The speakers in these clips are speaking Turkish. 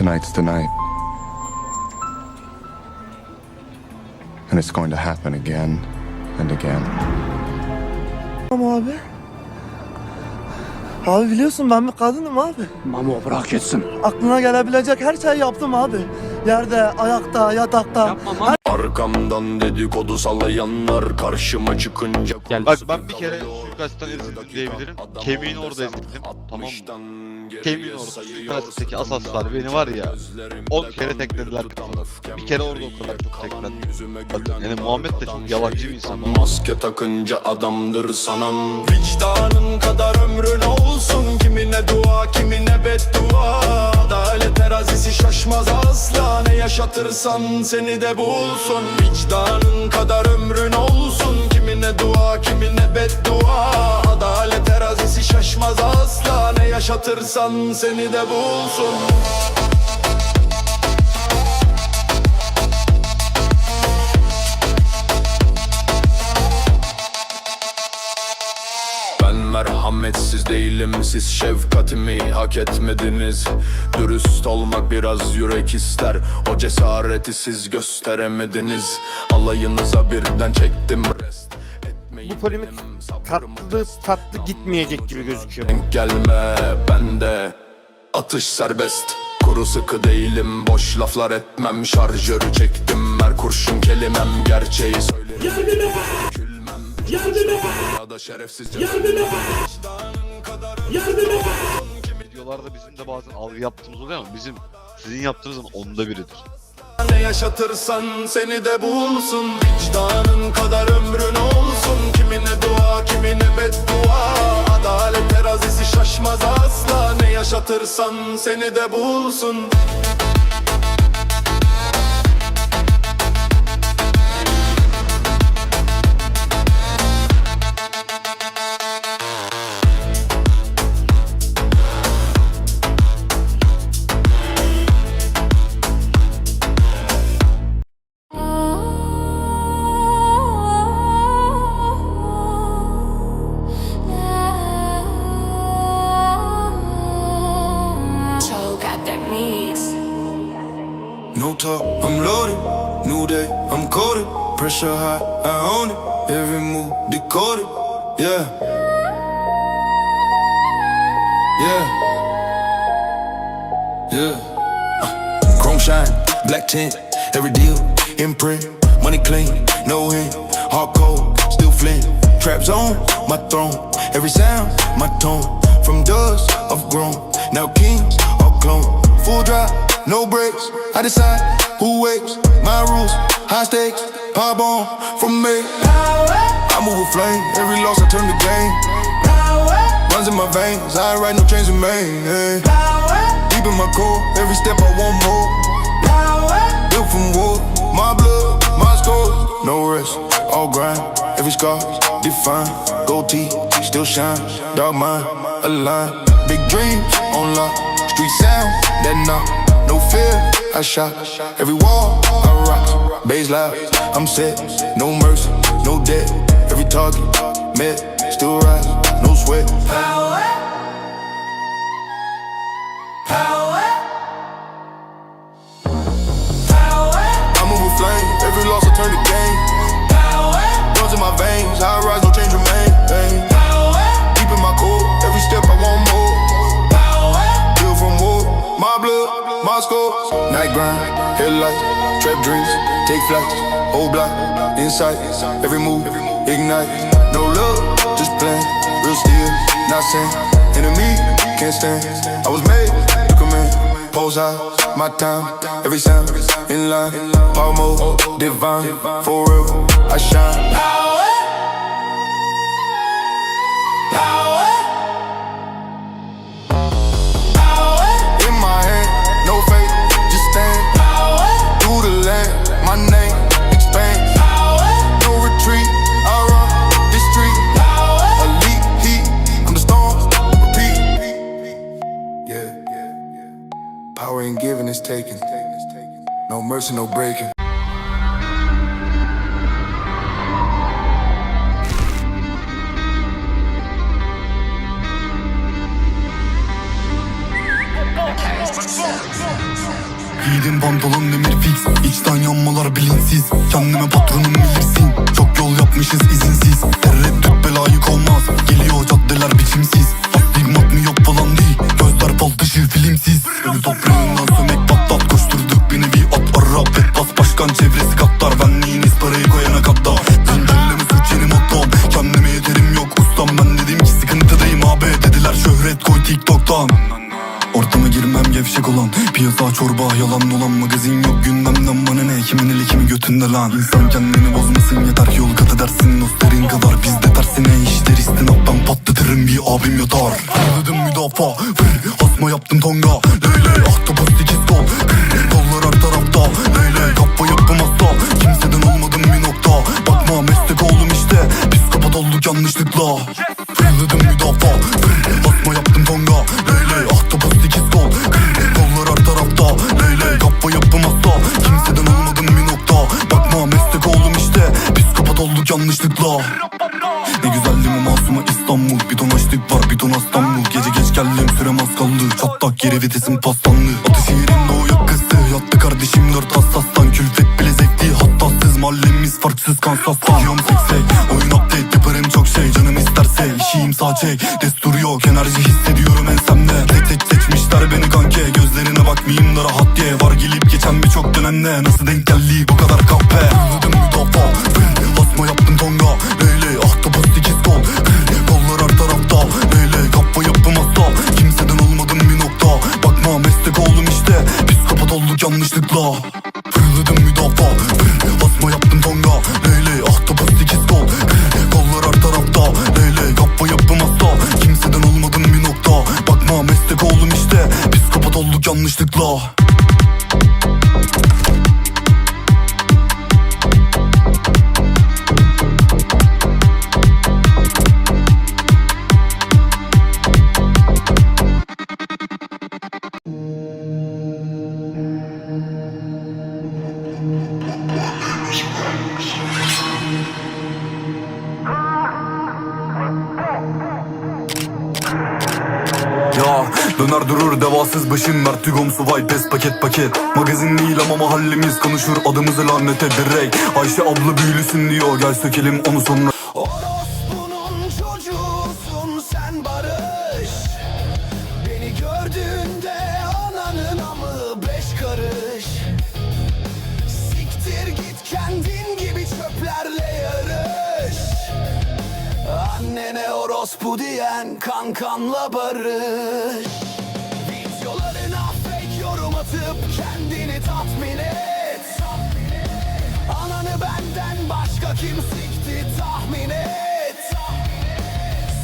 Tonight's the night. And it's going to happen again and again. Ama abi. Abi biliyorsun ben bir kadınım abi. Mamo bırak etsin. Aklına gelebilecek her şeyi yaptım abi. Yerde, ayakta, yatakta. Yapma Mamo. Arkamdan dedikodu sallayanlar karşıma çıkınca Gel. Bak ben bir kere suikastten ezildim diyebilirim. Kemiğin orada ezildim. Tamam mı? Kemiğin orada. Suikastteki asaslar beni var ya. 10 kere teklediler beni. Bir kere orada o kadar çok tekledim. Yani Muhammed de çok yalancı bir insan. Maske takınca adamdır sanam. Vicdanın kadar ömrün olsun. Kimine dua kimine beddua. Adalet terazisi şaşmaz asla. Ne yaşatırsan seni de bulsun. Vicdanın kadar ömrün olsun. Kimine dua kimine beddua Adalet terazisi şaşmaz asla. Ne yaşatırsan seni de bulsun. Merhametsiz değilim. Siz şefkatimi hak etmediniz. Dürüst olmak biraz yürek ister. O cesareti siz gösteremediniz. Alayınıza birden çektim. Rest Bu polemik tatlı tatlı gitmeyecek gibi gözüküyor. Denk gelme bende Atış serbest. Kuru sıkı değilim boş laflar etmem. Şarjörü çektim her kurşun kelimem. Gerçeği söylerim. Yardıma Yardıma Ya da şerefsizce Videolarda bizim de bazen algı yaptığımız oluyor ama bizim sizin yaptığınızın onda biridir. Ne yaşatırsan seni de bulsun. Vicdanın kadar ömrün olsun yaşatırsan seni de bulsun Pressure high, I own it. Every move decoded. Yeah. Yeah. Yeah. Uh, Chrome shine, black tint. Every deal, imprint. Money clean, no hint. Hard cold, still flint. Trap zone, my throne. Every sound, my tone. From dust, I've grown. Now kings, all clone. Full drop, no breaks. I decide who wakes. My rules, high stakes. Pop on from me. I move with flame. Every loss, I turn the game. Runs in my veins. I ride no chains in. Hey. Deep in my core. Every step I want more. Built from war. My blood, my scores. No rest, all grind. Every scar defined. Gold teeth, still shine. Dog mind, aligned. Big dreams on lock. Street sound, that knock. No fear, I shot. Every wall, I rock. Bass loud, I'm set. No mercy, no debt. Every target, met. Still rise, no sweat. Power, power, power. I move with flame. Every loss, I turn the game. Scores. Night grind, headlights, trap dreams, take flights. Whole block, inside, Every move, ignite. No love, just plan. Real steel, not saying. Enemy, can't stand. I was made to command. Pose high, my time. Every sound, in line. Mode, divine. Forever, I shine. No mercy, no breaking. Giydim pantolon demir fix. İçten yanmalar bilinsiz Kendime patronum bilirsin. Çok yol yapmışız izinsiz. Tereddüt belayık olmaz Geliyor caddeler biçimsiz. Abim yatar Fırladım müdafaa asma yaptım tonga. Leyle ahtapot sekiz kol Kollar her tarafta. Leyle kappa yapım hasta Kimseden olmadım bir nokta. Bakma meslek oldum işte. Psikopat olduk yanlışlıkla. Fırladım müdafaa asma yaptım tonga. Leyle ahtapot sekiz kol Kollar her tarafta. Leyle kappa yapım hasta Kimseden olmadım bir nokta. Bakma meslek oldum işte. Psikopat olduk yanlışlıkla Vitesim paslandı Ateşi yerinde o yakısı Yattı kardeşim dört hassastan. Külfet bile zevkli hattasız Mahallemiz farksız Kansas'tan Yiyorum seksek Oyun update yaparım çok şey. Canım isterse işiyim sağ çek Destur yok enerji hissediyorum ensemde. Tek tek seçmişler beni kanke. Gözlerine bakmayayım da rahat diye Var gelip geçen birçok dönemde Nasıl denk geldi bu kadar kahpe? Anladım müdafaa Asma yaptım tonga. Leyle ahtapot yanlışlıkla Fırladım müdafaa Fır, Asma yaptım tonga. Leyle ahtapot sekiz kol. Kollar her tarafta. Leyle kappa yapım hasta Kimseden olmadım bir nokta. Bakma meslek oldum işte. Psikopat olduk yanlışlıkla döner durur devasız başın Vertigom subay pes paket paket. Magazin değil ama mahallemiz konuşur adımızı lanet ederek Ayşe abla büyülüsün diyor gel sökelim onu sonra. Orospu'nun çocuğusun sen barış. Beni gördüğünde ananın amı beş karış. Siktir git kendin gibi çöplerle yarış. Annene orospu diyen kankanla barış kim sikti tahmin et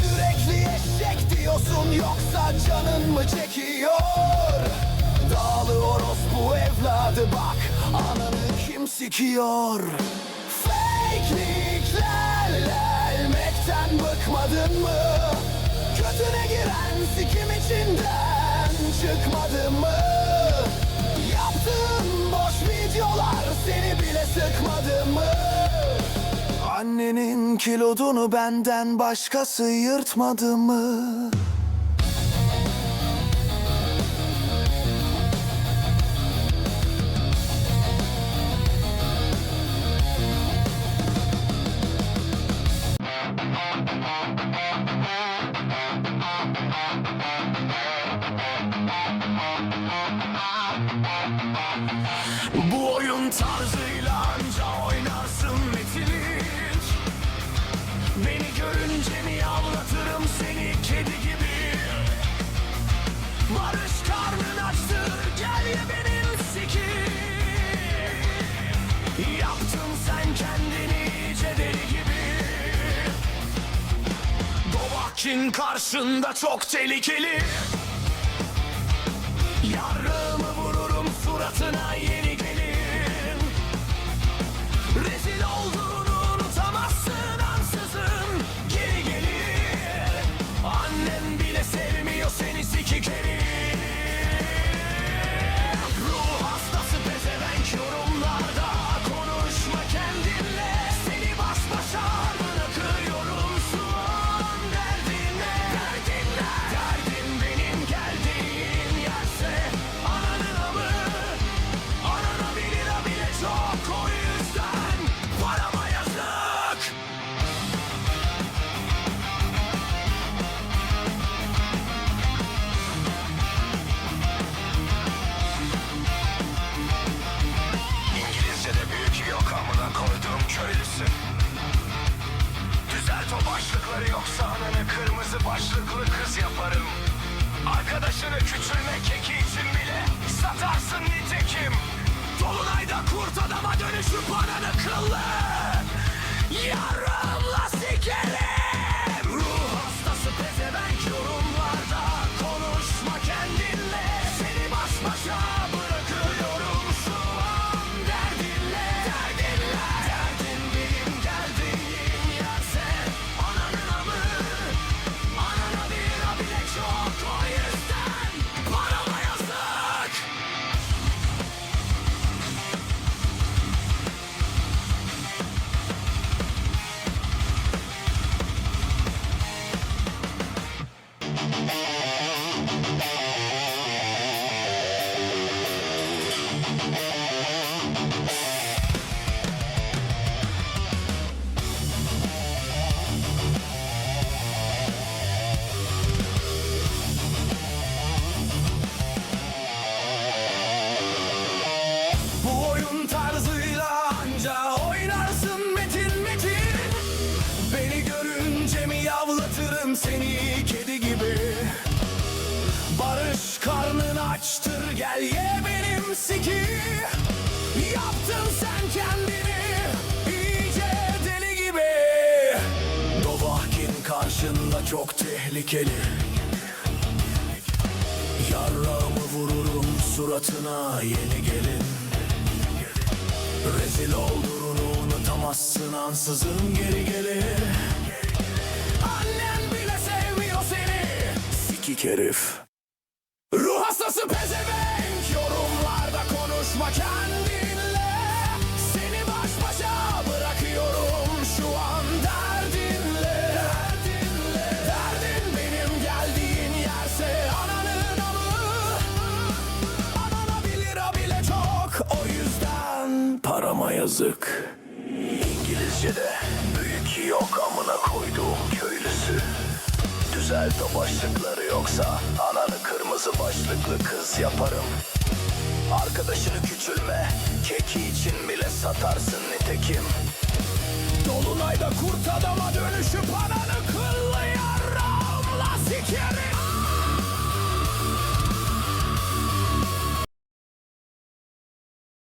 Sürekli eşek diyorsun yoksa canın mı çekiyor Dağlı orospu evladı bak ananı kim sikiyor Fake'liklerle ölmekten bıkmadın mı? Kötüne giren sikim içinden çıkmadın mı? Annenin kilodunu benden başkası yırtmadı mı? Yaptın sen kendini iyice deli gibi. Dovakin karşında çok tehlikeli. Yarrağımı vururum suratına yeni gelin. Rezil olduğunu unutamazsın ansızın. Geri gelir Annem bile sevmiyor seni sikik herif adama dönüşüp ananı kıllı Yarımla sikerim Yaptın sen kendini? İyice deli gibi. Dovahkin karşında çok tehlikeli. Yarrağımı vururum suratına yeni gelin. Rezil olduğunu unutamazsın ansızın geri gelir. Annen bile sevmiyor seni. Sikik herif. Ruh hastası pezevenk. Yorumlarda konuşma kendinle yazık. İngilizce'de büyük yok amına koyduğum köylüsü. Düzelt o başlıkları yoksa Ananı kırmızı başlıklı kız yaparım. Arkadaşını küçülme Keki için bile satarsın nitekim. Dolunayda kurt adama dönüşüp ananı kıllı yarramla sikerim